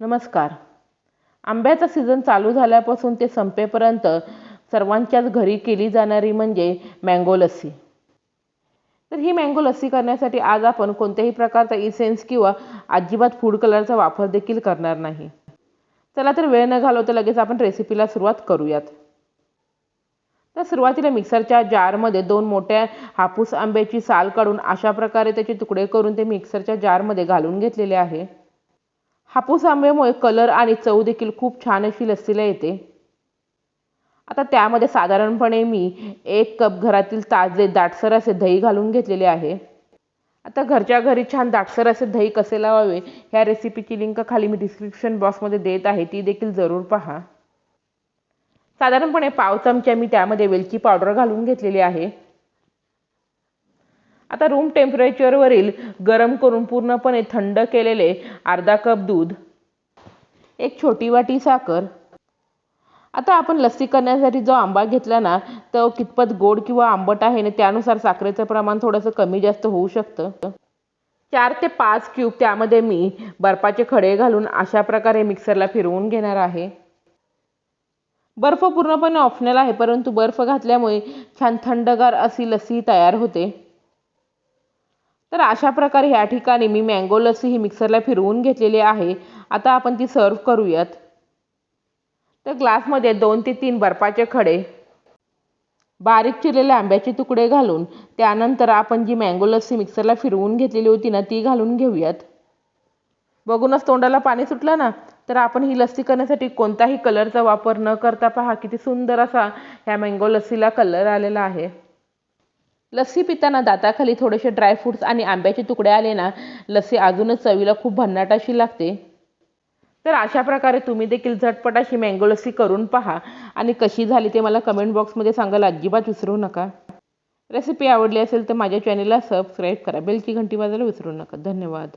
नमस्कार. आंब्याचा सीझन चालू झाल्यापासून ते संपेपर्यंत सर्वांच्याच घरी केली जाणारी म्हणजे मँगो लस्सी. तर ही मँगो लस्सी करण्यासाठी आज आपण कोणत्याही प्रकारचा इसेन्स किंवा अजिबात फूड कलरचा वापर देखील करणार नाही. चला तर वेळ न घालवता लगेच आपण रेसिपीला सुरुवात करूयात. तर सुरुवातीला मिक्सरच्या जारमध्ये दोन मोठ्या हापूस आंब्याची साल काढून अशा प्रकारे त्याचे तुकडे करून ते मिक्सरच्या जारमध्ये घालून घेतलेले आहे. हापूस आंब्यामुळे कलर आणि चव देखील खूप छान अशी लस्सीला येते. आता त्यामध्ये साधारणपणे मी एक कप घरातील ताजे दाटसर असे दही घालून घेतलेले आहे. आता घरच्या घरी छान दाटसर असे दही कसे लावावे ह्या रेसिपीची लिंक खाली मी डिस्क्रिप्शन बॉक्समध्ये देत आहे ती देखील जरूर पहा. साधारणपणे पाव चमचा मी त्यामध्ये वेलची पावडर घालून घेतलेली आहे. आता रूम टेम्परेचरवरील गरम करून पूर्णपणे थंड केलेले अर्धा कप दूध एक छोटी वाटी साखर. आता आपण लस्सी करण्यासाठी जो आंबा घेतला ना तो कितपत गोड किंवा आंबट आहे ना त्यानुसार साखरेचं प्रमाण थोडंसं कमी जास्त होऊ शकतं. चार ते पाच क्यूब त्यामध्ये मी बर्फाचे खडे घालून अशा प्रकारे मिक्सरला फिरवून घेणार आहे. बर्फ पूर्णपणे ऑप्शनल आहे परंतु बर्फ घातल्यामुळे छान थंडगार अशी लस्सी तयार होते. तर अशा प्रकारे ह्या ठिकाणी मी मँगो लस्सी ही मिक्सरला फिरवून घेतलेली आहे. आता आपण ती सर्व करूयात. तर ग्लासमध्ये दोन ते तीन बर्फाचे खडे बारीक चिरलेले आंब्याचे तुकडे घालून त्यानंतर आपण जी मँगो लस्सी मिक्सरला फिरवून घेतलेली होती ना ती घालून घेऊयात. बघूनच तोंडाला पाणी सुटलं ना? तर आपण ही लस्सी करण्यासाठी कोणताही कलरचा वापर न करता पहा किती सुंदर असा ह्या मँगो लस्सीला कलर आलेला आहे. लस्सी पिताना दाताखाली थोडेसे ड्रायफ्रूट्स आणि आंब्याचे तुकडे आले ना लस्सी अजूनच चवीला खूप भन्नाट अशी लागते. तर अशा प्रकारे तुम्ही देखील झटपट अशी मँगो लस्सी करून पहा. आणि कशी झाली ते मला कमेंट बॉक्समध्ये सांगायला अजिबात विसरू नका. रेसिपी आवडली असेल तर माझ्या चॅनलला सबस्क्राईब करा. बेलची घंटी वाजायला विसरू नका. धन्यवाद.